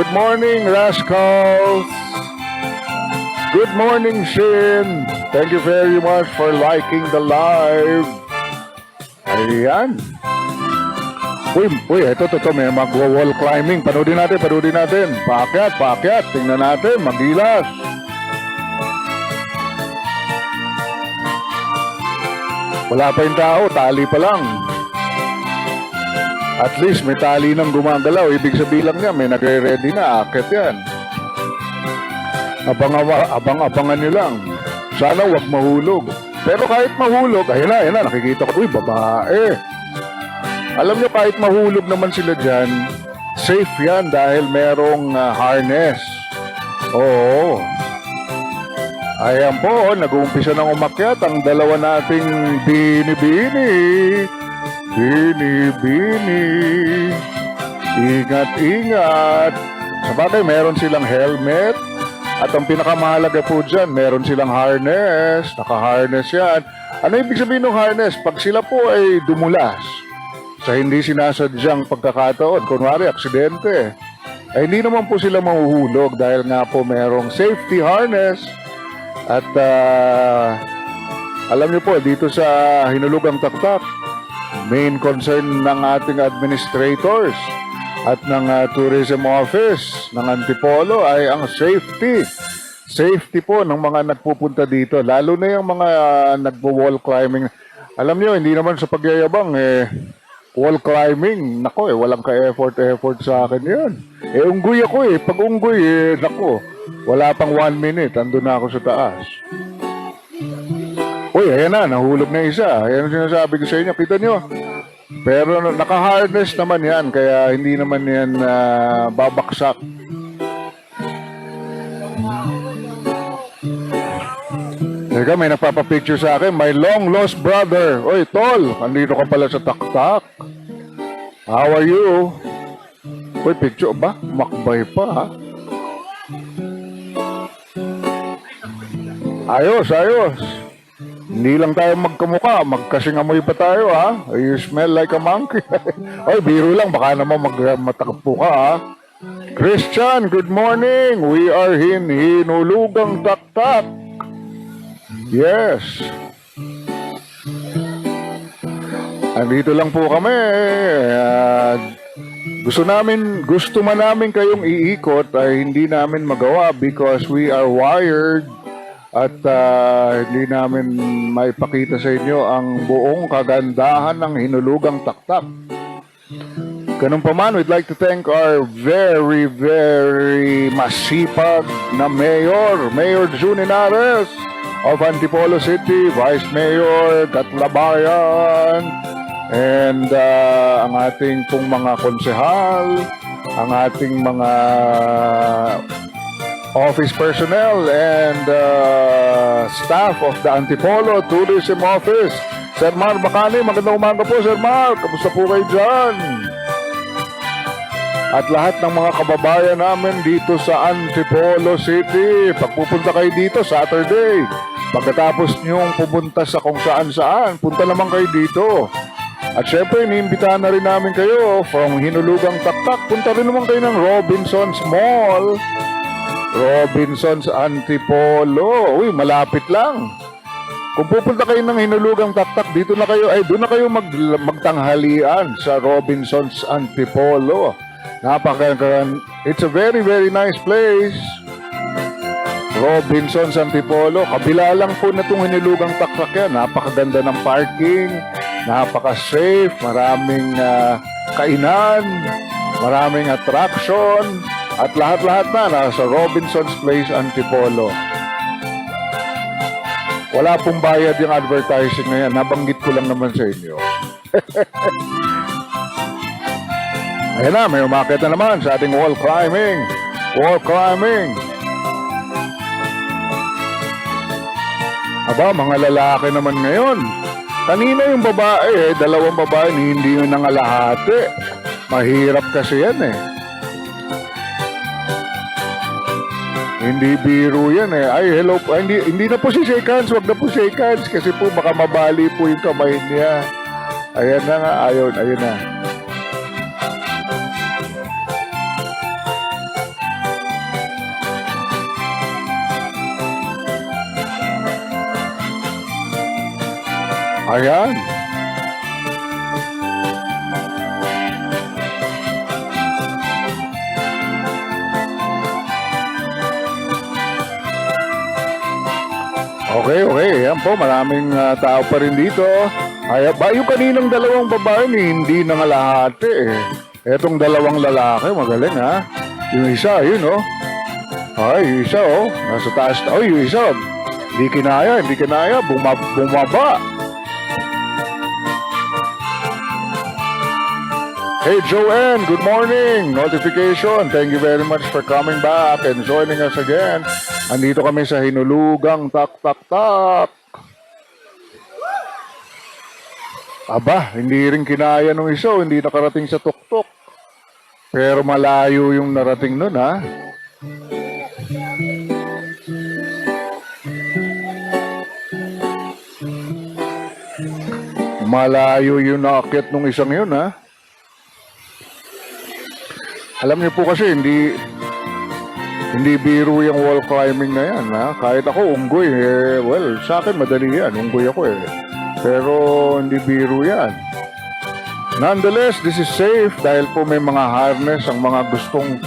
Good morning, Rascals. Good morning, Shin. Thank you very much for liking the live. Ayan. Uy, uy, ito, ito, may mag-wall climbing. Panoodin natin, panoodin natin. Paakyat, paakyat. Tingnan natin, magilas. Wala pa yung tao, tali pa lang. At least may tali nang gumagalaw. Ibig sabihin lang niya, may nagre-ready na. Akit yan. Abang-aba- abang-abangan nyo lang. Sana wag mahulog. Pero kahit mahulog, ayun na, ayun na, nakikita ko, uy, babae. Alam nyo, kahit mahulog naman sila dyan, safe yan dahil merong ah, harness. Oo. Ayan po, nag-uumpisa ng umakyat ang dalawa nating bini-bini. Bini-bini. Ingat-ingat. Sa bagay, meron silang helmet. At ang pinakamahalaga po dyan, meron silang harness. Naka-harness yan. Ano ibig sabihin ng harness? Pag sila po ay dumulas sa hindi sinasadyang pagkakataon, kunwari aksidente, ay hindi naman po sila mahuhulog dahil nga po merong safety harness at ah, alam niyo po, dito sa Hinulugang Taktak, main concern ng ating administrators at ng ah, tourism office ng Antipolo ay ang safety. Safety po ng mga nagpupunta dito, lalo na yung mga nagpo-wall climbing. Alam niyo, hindi naman sa pagyayabang eh, wall climbing, nako eh, walang ka-effort effort sa akin yan. Eh, unggoy ako eh. Pag unggoy eh, nako, wala pang one minute, andun na ako sa taas. Uy, ayan na, nahulog na isa. Ayan ang sinasabi ko sa inyo. Kita nyo. Pero naka-harness naman yan, kaya hindi naman yan ah, babaksak. Teka, may nagpapapicture sa akin. My long lost brother. Oy, tol, andito ka pala sa taktak. How are you? Uy, picture ba? Makbay pa, ha? Ayos, ayos. Hindi lang tayo magkamuka, magkasing amoy pa tayo, ha? You smell like a monkey. Oy, biro lang, baka naman mag matakpo ka, ha? Christian, good morning. We are in Hinulugang Taktak. Yes. Andito lang po kami. Ah, gusto namin, gusto man namin kayong iikot ay hindi namin magawa because we are wired at ah, hindi namin maipakita sa inyo ang buong kagandahan ng hinulugang taktak. Ganun pa man, we'd like to thank our very, very masipag na mayor, Mayor June Inares of Antipolo City, Vice Mayor Gatlabayan, and uh, ang ating pong mga konsehal, ang ating mga office personnel and uh, staff of the Antipolo Tourism Office. Sir Mar Bacani, magandang umaga po Sir Mar. Kamusta po kayo dyan? At lahat ng mga kababayan namin dito sa Antipolo City. Pagpupunta kayo dito Saturday. Pagkatapos niyong pumunta sa kung saan saan, punta naman kayo dito. At syempre, iniimbitahan na rin namin kayo from Hinulugang Taktak. Punta rin naman kayo ng Robinson's Mall. Robinson's Antipolo. Uy, malapit lang. Kung pupunta kayo ng Hinulugang Taktak, dito na kayo, ay doon na kayo mag, magtanghalian sa Robinson's Antipolo. Napaka, it's a very, very nice place. Robinson's Antipolo. Kabila lang po na itong Hinulugang Taktak yan. Napakaganda ng parking. Napaka-safe. Maraming ah, kainan. Maraming attraction. At lahat-lahat na nasa Robinson's Place Antipolo. Wala pong bayad yung advertising na yan. Nabanggit ko lang naman sa inyo. Ayan na, may umakit na naman sa ating wall climbing. Wall climbing. Aba, mga lalaki naman ngayon. Kanina yung babae eh, dalawang babae, hindi yun nangalahati. Mahirap kasi yan eh. Hindi biro yan eh. Ay, hello po. Hindi, hindi na po si shake hands. Huwag na po shake hands kasi po baka mabali po yung kamay niya. Ayan na nga. Ayun, ayun na. Ayan. Ayan. Okay, okay. Yan po, maraming ah, tao pa rin dito. Ay, ba, yung kaninang dalawang babae ni hindi nangalahati eh. Etong dalawang lalaki, magaling ha. Yung isa, yun oh. Ay, yung isa oh. Nasa taas. Ay, yung isa. Hindi kinaya, hindi kinaya. Buma, bumaba. Hey Joanne, good morning. Notification. Thank you very much for coming back and joining us again. Andito kami sa Hinulugang Tak Tak Tak. Aba, hindi rin kinaya nung isa, oh, hindi nakarating sa tuktok. Pero malayo yung narating nun, ha? Malayo yung naakyat nung isang yun, ha? Alam niyo po kasi, hindi hindi biro yung wall climbing na yan, ha? Kahit ako, unggoy, eh, well, sa akin madali yan. Unggoy ako, eh. Pero, hindi biro yan. Nonetheless, this is safe dahil po may mga harness ang mga gustong